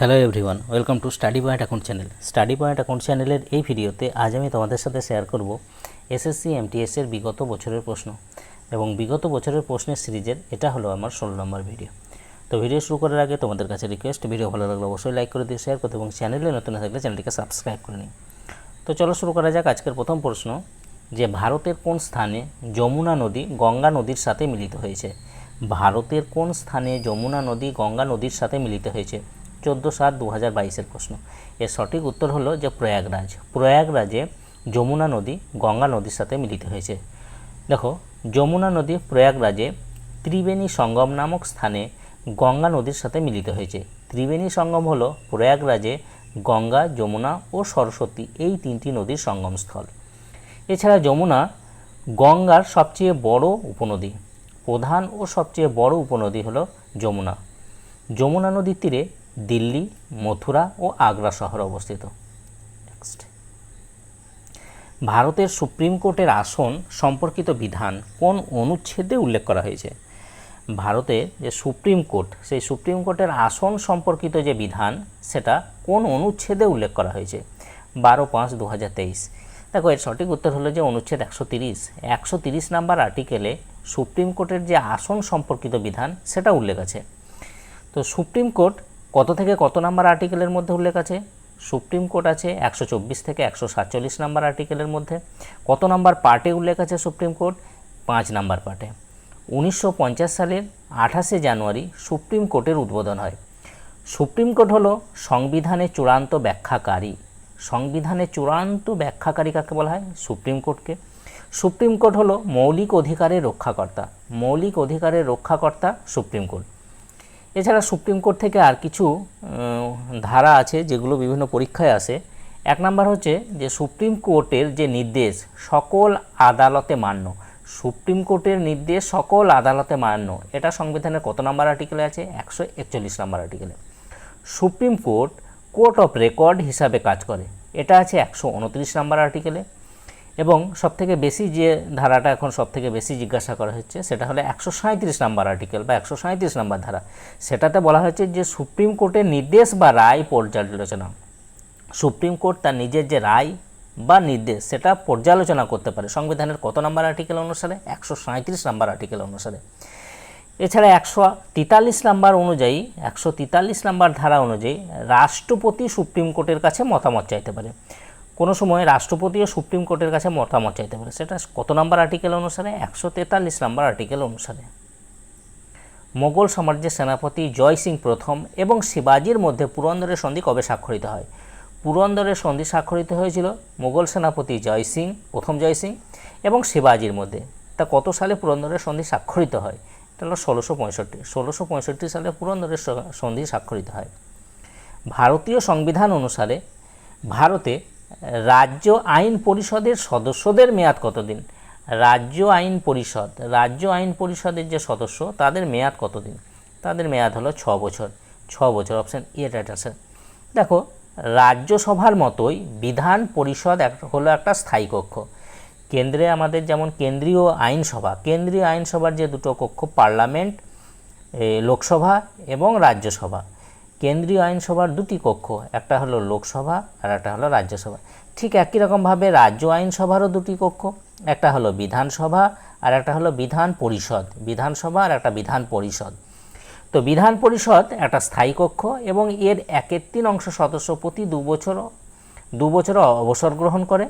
Hello everyone welcome to study point account channel study point account চ্যানেলের এই ভিডিওতে আজ আমি তোমাদের সাথে শেয়ার করব এসএসসি এমটিএস এর বিগত বছরের প্রশ্ন। এবং বিগত বছরের প্রশ্নের সিরিজের এটা হলো আমার ষোলো নম্বর ভিডিও। তো ভিডিও শুরু করার আগে তোমাদের কাছে রিকোয়েস্ট ভিডিও ভালো লাগলে অবশ্যই লাইক করে দিয়ে শেয়ার করতে এবং চ্যানেলে নতুন থাকলে চ্যানেলটিকে সাবস্ক্রাইব করে নিই তো চলো শুরু করা যাক আজকের প্রথম প্রশ্ন, যে ভারতের কোন স্থানে যমুনা নদী গঙ্গা নদীর সাথে মিলিত হয়েছে? ভারতের কোন স্থানে যমুনা নদী গঙ্গা নদীর সাথে মিলিত হয়েছে? চোদ্দ সাত দু বাইশের প্রশ্ন। এর সঠিক উত্তর হলো যে প্রয়াগরাজ। প্রয়াগরাজে যমুনা নদী, গঙ্গা নদীর সাথে মিলিত হয়েছে। দেখো, যমুনা নদী প্রয়াগরাজে ত্রিবেণী সঙ্গম নামক স্থানে গঙ্গা নদীর সাথে মিলিত হয়েছে। ত্রিবেণী সঙ্গম হলো প্রয়াগরাজে গঙ্গা, যমুনা ও সরস্বতী এই তিনটি নদীর সঙ্গমস্থল এছাড়া যমুনা গঙ্গার সবচেয়ে বড় উপনদী। প্রধান ও সবচেয়ে বড় উপনদী হলো যমুনা। যমুনা নদীর তীরে দিল্লি, মথুরা ও আগ্রা শহর অবস্থিত। নেক্সট ভারতের সুপ্রিম কোর্টের আসন সম্পর্কিত বিধান কোন অনুচ্ছেদে উল্লেখ করা হয়েছে? ভারতের যে সুপ্রিম কোর্ট, সেই সুপ্রিম কোর্টের আসন সম্পর্কিত যে বিধান, সেটা কোন অনুচ্ছেদে উল্লেখ করা হয়েছে? বারো পাঁচ দু হাজার তেইশ। দেখো, এর সঠিক উত্তর হলো যে অনুচ্ছেদ একশো তিরিশ। একশো তিরিশ নাম্বার আর্টিকেলে সুপ্রিম কোর্টের যে আসন সম্পর্কিত বিধান, সেটা উল্লেখ আছে। তো সুপ্রিম কোর্ট কত থেকে কত নাম্বার আর্টিকেলের মধ্যে উল্লেখ আছে? সুপ্রিম কোর্ট আছে একশো চব্বিশ থেকে একশো সাতচল্লিশ নাম্বার আর্টিকেলের মধ্যে। কত নাম্বার পার্টে উল্লেখ আছে সুপ্রিম কোর্ট? পাঁচ নাম্বার পার্টে। উনিশশো পঞ্চাশ সালের আঠাশে জানুয়ারি সুপ্রিম কোর্টের উদ্বোধন হয়। সুপ্রিম কোর্ট হলো সংবিধানের চূড়ান্ত ব্যাখ্যাকারী। সংবিধানের চূড়ান্ত ব্যাখ্যাকারী কাকে বলা হয়? সুপ্রিম কোর্টকে। সুপ্রিম কোর্ট হলো মৌলিক অধিকারের রক্ষাকর্তা। মৌলিক অধিকারের রক্ষাকর্তা সুপ্রিম কোর্ট। এছাড়া সুপ্রিম কোর্ট থেকে আর কিছু ধারা আছে যেগুলো বিভিন্ন পরীক্ষায় আসে। এক নাম্বার হচ্ছে যে সুপ্রিম কোর্টের যে নির্দেশ, সকল আদালতে মান্য। সুপ্রিম কোর্টের নির্দেশ, সকল আদালতে মান্য। এটা সংবিধানের কত নাম্বার আর্টিকেলে আছে? একশো একচল্লিশ number আর্টিকেলে। Supreme court court of record হিসাবে কাজ করে। এটা আছে একশো উনত্রিশ নাম্বার আর্টিকেলে। এবং সবথেকে বেশি যে ধারাটা এখন সবথেকে বেশি জিজ্ঞাসা করা হচ্ছে, সেটা হলো একশো সাঁত্রিশ নাম্বার আর্টিকেল বা একশো সাঁত্রিশ নাম্বার ধারা। সেটাতে বলা হয়েছে যে সুপ্রিম কোর্টের নির্দেশ বা রায় পর্যালোচনা। সুপ্রিম কোর্ট তার নিজের যে রায় বা নির্দেশ, সেটা পর্যালোচনা করতে পারে। সংবিধানের কত নাম্বার আর্টিকেল অনুসারে? একশো সাঁত্রিশ নাম্বার আর্টিকেল অনুসারে। এছাড়া একশো তেতাল্লিশ নাম্বার অনুযায়ী, একশো তেতাল্লিশ নাম্বার ধারা অনুযায়ী রাষ্ট্রপতি সুপ্রিম কোর্টের কাছে মতামত চাইতে পারে। কোনো সময় রাষ্ট্রপতিও সুপ্রিম কোর্টের কাছে মতামত চাইতে পারে। সেটা কত নাম্বার আর্টিকেল অনুসারে? একশো তেতাল্লিশ নাম্বার আর্টিকেল অনুসারে। মোগল সাম্রাজ্যের সেনাপতি জয় সিং প্রথম এবং শিবাজির মধ্যে পুরন্দরের সন্ধি কবে স্বাক্ষরিত হয়? পুরন্দরের সন্ধি স্বাক্ষরিত হয়েছিল মোগল সেনাপতি জয় সিং, প্রথম জয় সিং এবং শিবাজির মধ্যে। তা কত সালে পুরন্দরের সন্ধি স্বাক্ষরিত হয়? এটা হলো ষোলোশো পঁয়ষট্টি। ষোলোশো পঁয়ষট্টি সালে পুরন্দরের সন্ধি স্বাক্ষরিত হয়। ভারতীয় সংবিধান অনুসারে ভারতে রাজ্য আইন পরিষদের সদস্যদের মেয়াদ কতদিন? রাজ্য আইন পরিষদ, রাজ্য আইন পরিষদের যে সদস্য, তাদের মেয়াদ কতদিন? তাদের মেয়াদ হলো ছ বছর। ছ বছর অপশান এ রাইট আনসার দেখো, রাজ্যসভার মতোই বিধান পরিষদ এক, হলো একটা স্থায়ী কক্ষ। কেন্দ্রে আমাদের যেমন কেন্দ্রীয় আইনসভা, কেন্দ্রীয় আইনসভার যে দুটো কক্ষ, পার্লামেন্ট লোকসভা এবং রাজ্যসভা। কেন্দ্রীয় আইনসভার দুটি কক্ষ, একটা হলো লোকসভা আর একটা হলো রাজ্যসভা। ঠিক একই রকমভাবে রাজ্য আইনসভারও দুটি কক্ষ, একটা হলো বিধানসভা আর একটা হলো বিধান পরিষদ, বিধানসভা আর একটা বিধান পরিষদ। তো বিধান পরিষদ একটা স্থায়ী কক্ষ এবং এর একের তিন অংশ সদস্য প্রতি দু বছর দু বছর অবসর গ্রহণ করে।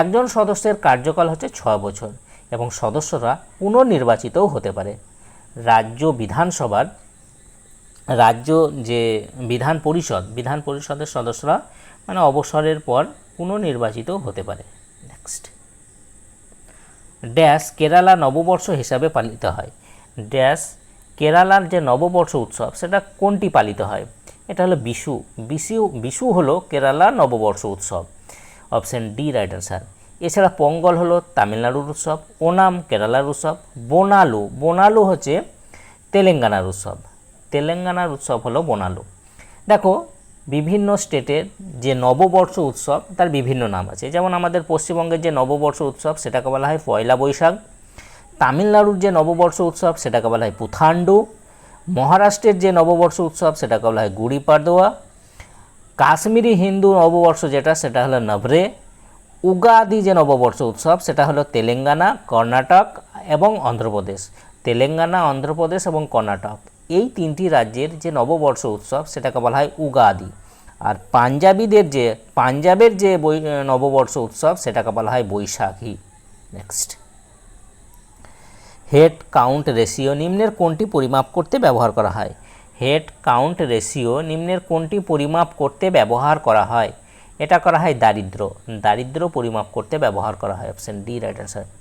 একজন সদস্যের কার্যকাল হচ্ছে ছ বছর এবং সদস্যরা পুনর্নির্বাচিতও হতে পারে। রাজ্য বিধানসভার রাজ্য যে বিধান পরিষদ, বিধান পরিষদের সদস্যরা মানে অবসরের পর পুনর্নির্বাচিত হতে পারে। নেক্সট ড্যাশ কেরালা নববর্ষ হিসাবে পালিত হয়। ড্যাশ কেরালার যে নববর্ষ উৎসব, সেটা কোনটি পালিত হয়? এটা হলো বিশু। বিশু বিশু হলো কেরালার নববর্ষ উৎসব। অপশান ডি রাইট আনসার এছাড়া পঙ্গল হলো তামিলনাড়ুর উৎসব, ওনাম কেরালার উৎসব, বোনালু। বোনালু হচ্ছে তেলেঙ্গানার উৎসব। তেলেঙ্গানার উৎসব হলো বোনালু। দেখো, বিভিন্ন স্টেটের যে নববর্ষ উৎসব, তার বিভিন্ন নাম আছে। যেমন আমাদের পশ্চিমবঙ্গের যে নববর্ষ উৎসব, সেটাকে বলা হয় পয়লা বৈশাখ। তামিলনাড়ুর যে নববর্ষ উৎসব, সেটাকে বলা হয় পুথান্ডু মহারাষ্ট্রের যে নববর্ষ উৎসব, সেটাকে বলা হয় গুড়ি পাডোয়া কাশ্মীরি হিন্দু নববর্ষ যেটা, সেটা হলো নভরে। উগাদি যে নববর্ষ উৎসব, সেটা হলো তেলেঙ্গানা, কর্ণাটক এবং অন্ধ্রপ্রদেশ। তেলেঙ্গানা, অন্ধ্রপ্রদেশ এবং কর্ণাটক। এই তিনটি রাজ্যের যে নববর্ষ উৎসব সেটাকে বলা হয় উগাদি। আর পাঞ্জাবিদের যে, পাঞ্জাবের যে বৈ নববর্ষ উৎসব সেটাকে বলা হয় Baisakhi. Next head count ratio নিম্নের কোনটি পরিমাপ করতে ব্যবহার করা হয়? হেড কাউন্ট রেশিও নিম্নের কোনটি পরিমাপ করতে ব্যবহার করা হয়? এটা করা হয় দারিদ্র। দারিদ্র পরিমাপ করতে ব্যবহার করা হয়। Option D right answer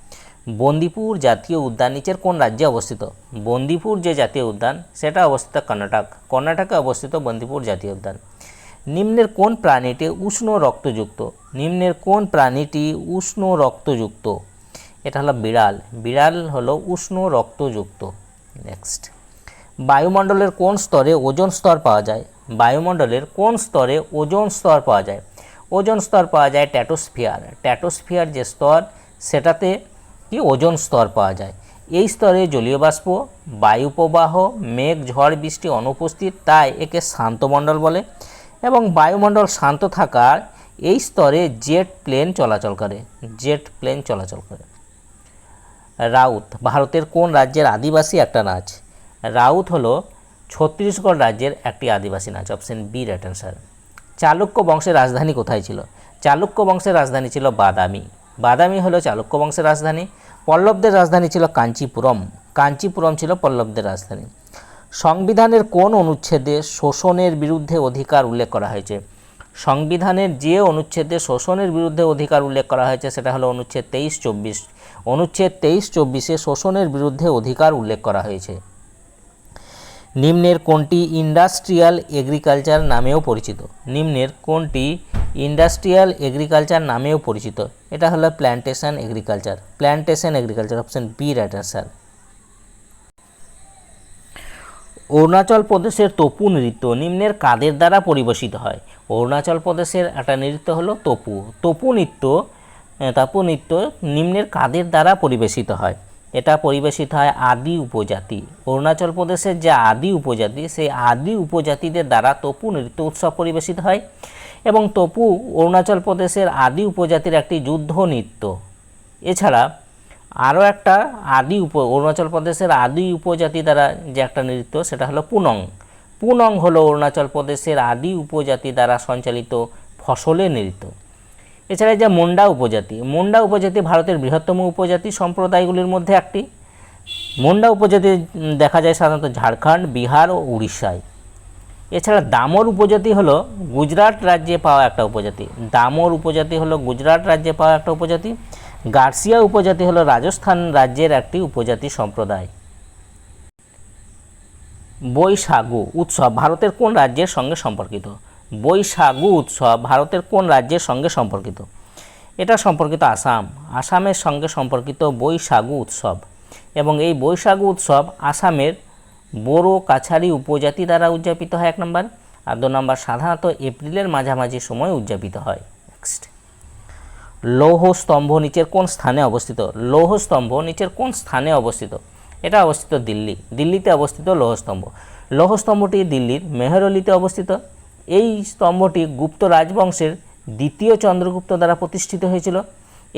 Bandipur জাতীয় উদ্যান নিচের কোন রাজ্যে অবস্থিত? বন্দিপুর যে জাতীয় উদ্যান, সেটা অবস্থিত কর্ণাটক। কর্ণাটকে অবস্থিত বন্দিপুর জাতীয় উদ্যান। নিম্নের কোন প্রাণীটি উষ্ণ রক্তযুক্ত? নিম্নের কোন প্রাণীটি উষ্ণ রক্তযুক্ত? এটা হলো বিড়াল। বিড়াল হলো উষ্ণ রক্তযুক্ত। নেক্সট বায়ুমণ্ডলের কোন স্তরে ওজন স্তর পাওয়া যায়? বায়ুমণ্ডলের কোন স্তরে ওজন স্তর পাওয়া যায়? ওজন স্তর পাওয়া যায় ট্যাটোস্ফিয়ার। ট্যাটোস্ফিয়ার যে স্তর, সেটাতে ওজন স্তর পাওয়া যায়। এই স্তরে জলীয় বাষ্প, বায়ু মেঘ, ঝড়, বৃষ্টি অনুপস্থিত, তাই একে শান্তমণ্ডল বলে এবং বায়ুমণ্ডল শান্ত থাকার এই স্তরে জেট প্লেন চলাচল করে, জেট প্লেন চলাচল করে। রাউত, ভারতের কোন রাজ্যের আদিবাসী একটা নাচ? রাউত হলো ছত্তিশগড় রাজ্যের একটি আদিবাসী নাচ, option B right answer. Chalukya বংশের রাজধানী কোথায় ছিল? চালুক্য বংশের রাজধানী ছিল বাদামি। বাদামি হলো চালুক্য বংশের রাজধানী, পল্লবদের রাজধানী ছিল কাঞ্চিপুরম। কাঞ্চিপুরম ছিল পল্লবদের রাজধানী। সংবিধানের কোন অনুচ্ছেদে শোষণের বিরুদ্ধে অধিকার উল্লেখ করা হয়েছে? সংবিধানের যে অনুচ্ছেদে শোষণের বিরুদ্ধে অধিকার উল্লেখ করা হয়েছে, সেটা হলো অনুচ্ছেদ তেইশ চব্বিশ। অনুচ্ছেদ তেইশ চব্বিশে শোষণের বিরুদ্ধে অধিকার উল্লেখ করা হয়েছে। নিম্নের কোনটি ইন্ডাস্ট্রিয়াল এগ্রিকালচার নামেও পরিচিত? নিম্নের কোনটি ইন্ডাস্ট্রিয়াল এগ্রিকালচার নামেও পরিচিত? এটা হলো plantation agriculture. Plantation agriculture, option B right answer Arunachal প্রদেশের তপু নৃত্য নিম্নের কাদের দ্বারা পরিবেশিত হয়? অরুণাচল প্রদেশের একটা নৃত্য হলো তপু। তপু নৃত্য তপু নৃত্য নিম্নের কাদের দ্বারা পরিবেশিত হয়? এটা পরিবেশিত হয় আদি উপজাতি। অরুণাচল প্রদেশের যে আদি উপজাতি, সেই আদি উপজাতিদের দ্বারা তপু নৃত্য উৎসব পরিবেশিত হয় এবং তপু অরুণাচল প্রদেশের আদি উপজাতির একটি যুদ্ধ নৃত্য। এছাড়া আরও একটা আদি উপ, অরুণাচল প্রদেশের আদি উপজাতি দ্বারা যে একটা নৃত্য, সেটা হলো পুনং। পুনং হলো অরুণাচল প্রদেশের আদি উপজাতি দ্বারা সঞ্চালিত ফসলের নৃত্য। এছাড়া যে মুন্ডা উপজাতি মুন্ডা উপজাতি ভারতের বৃহত্তম উপজাতি সম্প্রদায়গুলির মধ্যে একটি। মুন্ডা উপজাতি দেখা যায় সাধারণত ঝাড়খণ্ড, বিহার ও উড়িষ্যায়। এছাড়া দামর উপজাতি হলো গুজরাট রাজ্যে পাওয়া একটা উপজাতি। দামর উপজাতি হলো গুজরাট রাজ্যে পাওয়া একটা উপজাতি। গার্সিয়া উপজাতি হলো রাজস্থান রাজ্যের একটি উপজাতি সম্প্রদায়। বৈশাগু উৎসব ভারতের কোন রাজ্যের সঙ্গে সম্পর্কিত? বৈশাগু উৎসব ভারতের কোন রাজ্যের সঙ্গে সম্পর্কিত? এটা সম্পর্কিত আসাম। আসামের সঙ্গে সম্পর্কিত বৈশাগু উৎসব। এবং এই বৈশাগু উৎসব আসামের বড়ো কাছারি উপজাতি দ্বারা উদযাপিত হয়, এক নম্বর। আর দু নম্বর, সাধারণত এপ্রিলের মাঝামাঝি সময় উদযাপিত হয়। নেক্সট লৌহ স্তম্ভ নিচের কোন স্থানে অবস্থিত? লৌহ স্তম্ভ নিচের কোন স্থানে অবস্থিত? এটা অবস্থিত দিল্লি। দিল্লিতে অবস্থিত লৌহস্তম্ভ লৌহস্তম্ভটি দিল্লির মেহরলিতে অবস্থিত। এই স্তম্ভটি গুপ্ত রাজবংশের দ্বিতীয় চন্দ্রগুপ্ত দ্বারা প্রতিষ্ঠিত হয়েছিল।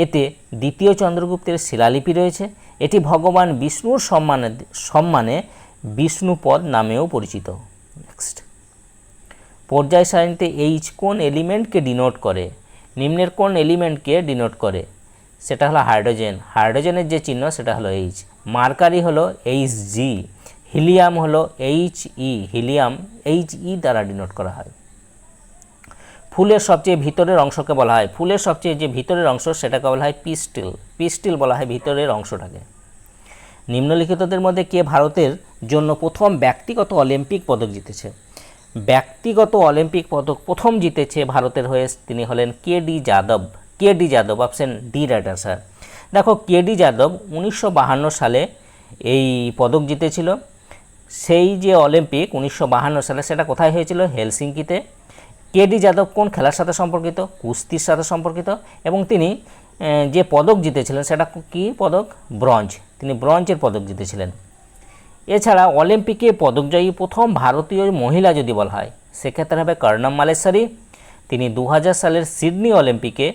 এতে দ্বিতীয় চন্দ্রগুপ্তের শিলালিপি রয়েছে। এটি ভগবান বিষ্ণুর সম্মানে সম্মানে বিষ্ণুপদ নামেও পরিচিত। নেক্সট পর্যায় সারণীতে এইচ কোন এলিমেন্টকে ডিনোট করে? নিম্নের কোন এলিমেন্টকে ডিনোট করে? সেটা হলো হাইড্রোজেন হাইড্রোজেনের যে চিহ্ন, সেটা হলো এইচ মার্কারি হলো এইচ জি হিলিয়াম হলো H E helium H E দ্বারা ডিনোট করা হয়। ফুলের সবচেয়ে ভিতরের অংশকে বলা হয়। ফুলের সবচেয়ে যে ভিতরের অংশ সেটাকে বলা হয় পিস্টিল। পিস্টিল বলা হয় ভিতরের অংশটাকে। নিম্নলিখিতদের মধ্যে কে ভারতের জন্য প্রথম ব্যক্তিগত অলিম্পিক পদক জিতেছে? ব্যক্তিগত অলিম্পিক পদক প্রথম জিতেছে ভারতের হয়ে তিনি হলেন K D Yadav. K D Yadav, option D right answer দেখো, কে ডি যাদব উনিশশো সালে এই পদক জিতেছিল। সেই যে অলিম্পিক উনিশশো সালে সেটা কোথায় হয়েছিল? হেলসিঙ্কিতে। কে ডি যাদব কোন খেলার সাথে সম্পর্কিত? কুস্তির সাথে সম্পর্কিত। এবং তিনি যে পদক জিতেছিলেন সেটা কি পদক? ব্রঞ্জ। তিনি ব্রঞ্জের পদক জিতেছিলেন। এছাড়া অলিম্পিকে পদকজয়ী প্রথম ভারতীয় মহিলা যদি বলা হয়, সেক্ষেত্রে হবে কর্ণম মালেশ্বরী। তিনি দু হাজার সালের সিডনি অলিম্পিকে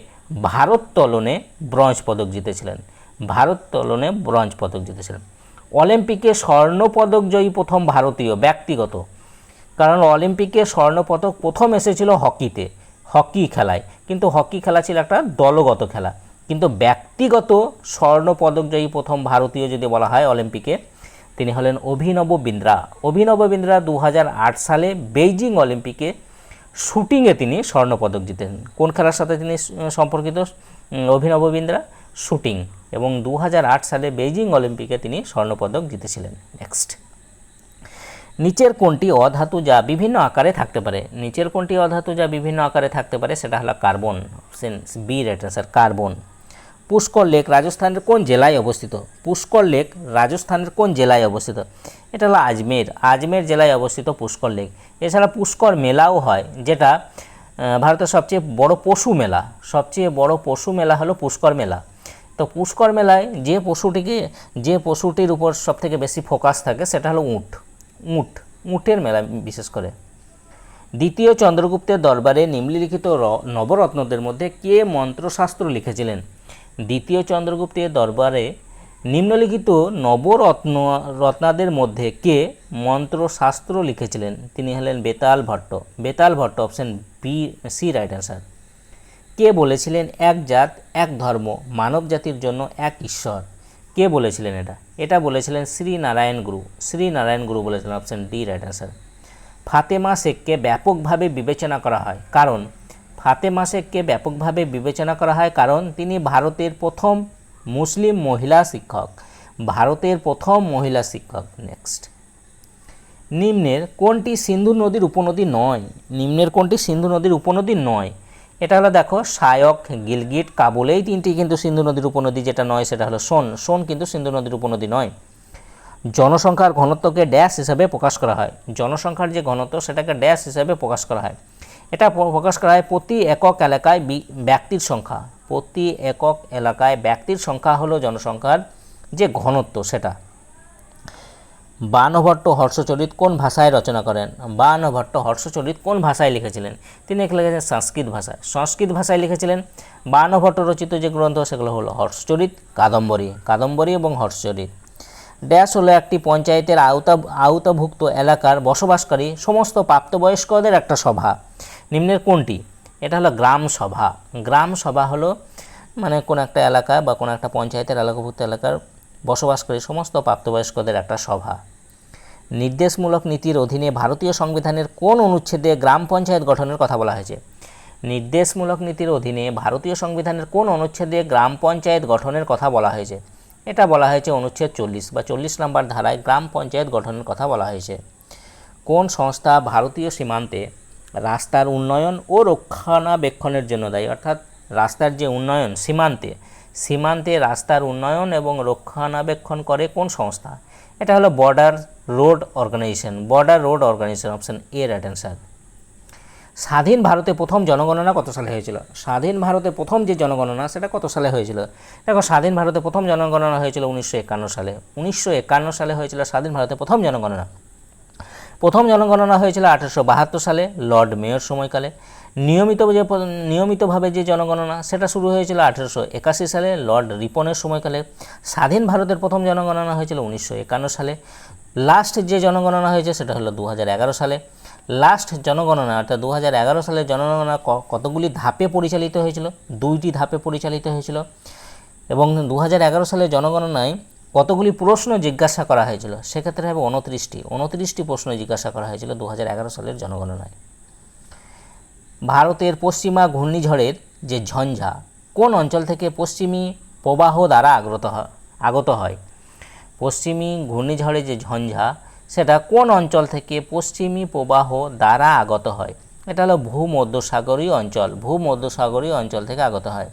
ভারোত্তোলনে ব্রোঞ্জ পদক জিতেছিলেন। ভারোত্তোলনে ব্রঞ্জ পদক জিতেছিলেন। অলিম্পিকে স্বর্ণপদক জয়ী প্রথম ভারতীয় ব্যক্তিগত কারণ অলিম্পিকে স্বর্ণপদক প্রথম এসেছিল হকিতে, হকি খেলায়। কিন্তু হকি খেলা ছিল একটা দলগত খেলা। কিন্তু ব্যক্তিগত স্বর্ণপদক জয়ী প্রথম ভারতীয় যদি বলা হয় অলিম্পিকে, তিনি হলেন অভিনব বিন্দ্রা। অভিনব বিন্দ্রা দু হাজার আট সালে বেইজিং অলিম্পিকে শুটিংয়ে তিনি স্বর্ণপদক জিতেন। কোন খেলার সাথে তিনি সম্পর্কিত? অভিনব বিন্দ্রা শুটিং। এবং দু হাজার আট সালে বেইজিং অলিম্পিকে তিনি স্বর্ণপদক জিতেছিলেন। নেক্সট নিচের কোনটি অধাতু যা বিভিন্ন আকারে থাকতে পারে। নিচের কোনটি অধাতু যা বিভিন্ন আকারে থাকতে পারে, সেটা হলো carbon option B right sir carbon. Pushkar lake রাজস্থানের কোন জেলায় অবস্থিত? পুষ্কর লেক রাজস্থানের কোন জেলায় অবস্থিত? এটা হলো আজমের। আজমের জেলায় অবস্থিত পুষ্কর লেক। এছাড়া পুষ্কর মেলাও হয়, যেটা ভারতের সবচেয়ে বড় পশু মেলা। সবচেয়ে বড় পশু মেলা হলো পুষ্কর মেলা। তো পুষ্কর মেলায় যে পশুটিকে, যে পশুটির উপর সবথেকে বেশি ফোকাস থাকে, সেটা হলো উট। উট উটের মেলা বিশেষ করে। দ্বিতীয় চন্দ্রগুপ্তের দরবারে নিম্নলিখিত নবরত্নদের মধ্যে কে মন্ত্রশাস্ত্র লিখেছিলেন? দ্বিতীয় চন্দ্রগুপ্তের দরবারে নিম্নলিখিত নবরত্ন, রত্নাদের মধ্যে কে মন্ত্রশাস্ত্র লিখেছিলেন? তিনি হলেন Betal Bhatta. Betal Bhatta option B C right answer কে বলেছিলেন, এক জাত, এক ধর্ম, মানব জাতির জন্য এক ঈশ্বর কে বলেছিলেন এটা? এটা বলেছিলেন শ্রী নারায়ণ গুরু। শ্রী নারায়ণ গুরু বলেছিলেন option D right answer Fatima শেখকে ব্যাপকভাবে বিবেচনা করা হয়। কারণ, ফাতেমা শেখকে ব্যাপকভাবে বিবেচনা করা হয় কারণ, তিনি ভারতের প্রথম মুসলিম মহিলা শিক্ষক। ভারতের প্রথম মহিলা শিক্ষক। নেক্সট নিম্নের কোনটি সিন্ধু নদীর উপনদী নয়? নিম্নের কোনটি সিন্ধু নদীর উপনদী নয়? এটা হলো দেখো সায়ক, গিলগিট কাবুল এই তিনটি কিন্তু সিন্ধু নদীর উপনদী যেটা নয়, সেটা হলো সোন। সোন কিন্তু সিন্ধু নদীর উপনদী নয়। জনসংখ্যার ঘনত্বকে ড্যাশ হিসাবে প্রকাশ করা হয়। জনসংখ্যার যে ঘনত্ব, সেটাকে ড্যাশ হিসাবে প্রকাশ করা হয়। এটা প্রকাশ করা হয় প্রতি একক এলাকায় ব্যক্তির সংখ্যা। প্রতি একক এলাকায় ব্যক্তির সংখ্যা হলো জনসংখ্যার যে ঘনত্ব সেটা। বানভট্ট হর্ষচরিত কোন ভাষায় রচনা করেন? বানভট্ট হর্ষচরিত কোন ভাষায় লিখেছিলেন? তিনি লিখেছেন সংস্কৃত ভাষায় সংস্কৃত ভাষায় লিখেছিলেন বানভট্ট রচিত যে গ্রন্থ সেগুলো হলো হর্ষচরিত, কাদম্বরী কাদম্বরী এবং হর্ষচরিত। ড্যাশ হলো একটি পঞ্চায়েতের আওতা, আওতাভুক্ত এলাকার বসবাসকারী সমস্ত প্রাপ্তবয়স্কদের একটা সভা। নিম্নের কোনটি? এটা হলো গ্রাম সভা। গ্রাম সভা হলো মানে কোন একটা এলাকা বা কোনো একটা পঞ্চায়েতের এলাকাভুক্ত এলাকার বসবাসকারী সমস্ত প্রাপ্তবয়স্কদের একটা সভা। নির্দেশমূলক নীতির অধীনে ভারতীয় সংবিধানের কোন অনুচ্ছেদে গ্রাম পঞ্চায়েত গঠনের কথা বলা হয়েছে? নির্দেশমূলক নীতির অধীনে ভারতীয় সংবিধানের কোন অনুচ্ছেদে গ্রাম পঞ্চায়েত গঠনের কথা বলা হয়েছে? এটা বলা হয়েছে অনুচ্ছেদ চল্লিশ বা চল্লিশ নম্বর ধারায় গ্রাম পঞ্চায়েত গঠনের কথা বলা হয়েছে। কোন সংস্থা ভারতীয় সীমান্তে রাস্তার উন্নয়ন ও রক্ষণাবেক্ষণের জন্য দায়ী? অর্থাৎ রাস্তার যে উন্নয়ন সীমান্তে সীমান্তে রাস্তার উন্নয়ন এবং রক্ষণাবেক্ষণ করে কোন সংস্থা? এটা হলো border road organisation border road organisation option A right answer স্বাধীন ভারতে প্রথম জনগণনা কত সালে হয়েছিল? স্বাধীন ভারতে প্রথম যে জনগণনা, সেটা কত সালে হয়েছিল? দেখো, স্বাধীন ভারতে প্রথম জনগণনা হয়েছিল উনিশশো একান্ন সালে। উনিশশো একান্ন সালে হয়েছিল স্বাধীন ভারতে প্রথম জনগণনা। প্রথম জনগণনা হয়েছিল আঠারোশো বাহাত্তর সালে লর্ড মেয়র সময়কালে। নিয়মিত যে নিয়মিতভাবে যে জনগণনা, সেটা শুরু হয়েছিল আঠেরোশো একাশি সালে লর্ড রিপনের সময়কালে। স্বাধীন ভারতের প্রথম জনগণনা হয়েছিল উনিশশো একান্ন সালে। লাস্ট যে জনগণনা হয়েছে, সেটা হলো দু সালে। লাস্ট জনগণনা, অর্থাৎ দু সালের জনগণনা কতগুলি ধাপে পরিচালিত হয়েছিল? দুইটি ধাপে পরিচালিত হয়েছিল। এবং দু সালের জনগণনায় কতগুলি প্রশ্ন জিজ্ঞাসা করা হয়েছিল? সেক্ষেত্রে হবে উনত্রিশটি। উনত্রিশটি প্রশ্ন জিজ্ঞাসা করা হয়েছিল দু সালের জনগণনায়। ভারতের পশ্চিমা ঘূর্ণিঝড়ের যে ঝঞ্ঝা, কোন অঞ্চল থেকে পশ্চিমী প্রবাহ দ্বারা আগত হয় আগত হয়? পশ্চিমী ঘূর্ণিঝড়ের যে ঝঞ্ঝা, সেটা কোন অঞ্চল থেকে পশ্চিমী প্রবাহ দ্বারা আগত হয়? এটা হলো ভূমধ্যসাগরীয় অঞ্চল ভূমধ্যসাগরীয় অঞ্চল থেকে আগত হয়।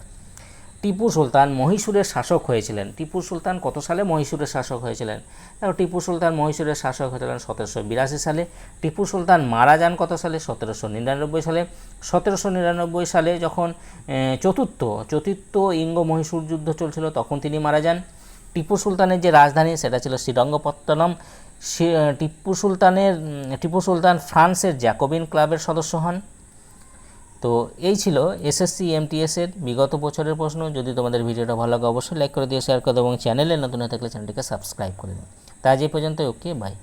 টিপু সুলতান মহীশূরের শাসক হয়েছিলেন। টিপু সুলতান কত সালে মহীশূরের শাসক হয়েছিলেন? টিপু সুলতান মহীশূরের শাসক হয়েছিলেন সতেরোশো বিরাশি সালে। টিপু সুলতান মারা যান কত সালে? সতেরোশো নিরানব্বই সালে। সতেরোশো নিরানব্বই সালে যখন চতুর্থ চতুর্থ ইঙ্গ মহীশূর যুদ্ধ চলছিল, তখন তিনি মারা যান। টিপু সুলতানের যে রাজধানী, সেটা ছিল শ্রীরঙ্গপত্তনম। টিপু সুলতানের, টিপু সুলতান ফ্রান্সের জ্যাকোবিন ক্লাবের সদস্য হন। তো এই ছিল এসএসসি এমটিএসের বিগত বছরের প্রশ্ন। যদি তোমাদের ভিডিওটা ভালো লাগে, অবশ্যই লাইক করে দিয়ে শেয়ার করে দাও, এবং চ্যানেলে নতুন হয়ে থাকলে চ্যানেলটিকে সাবস্ক্রাইব করে দিন তা আজ এই পর্যন্ত ওকে বাই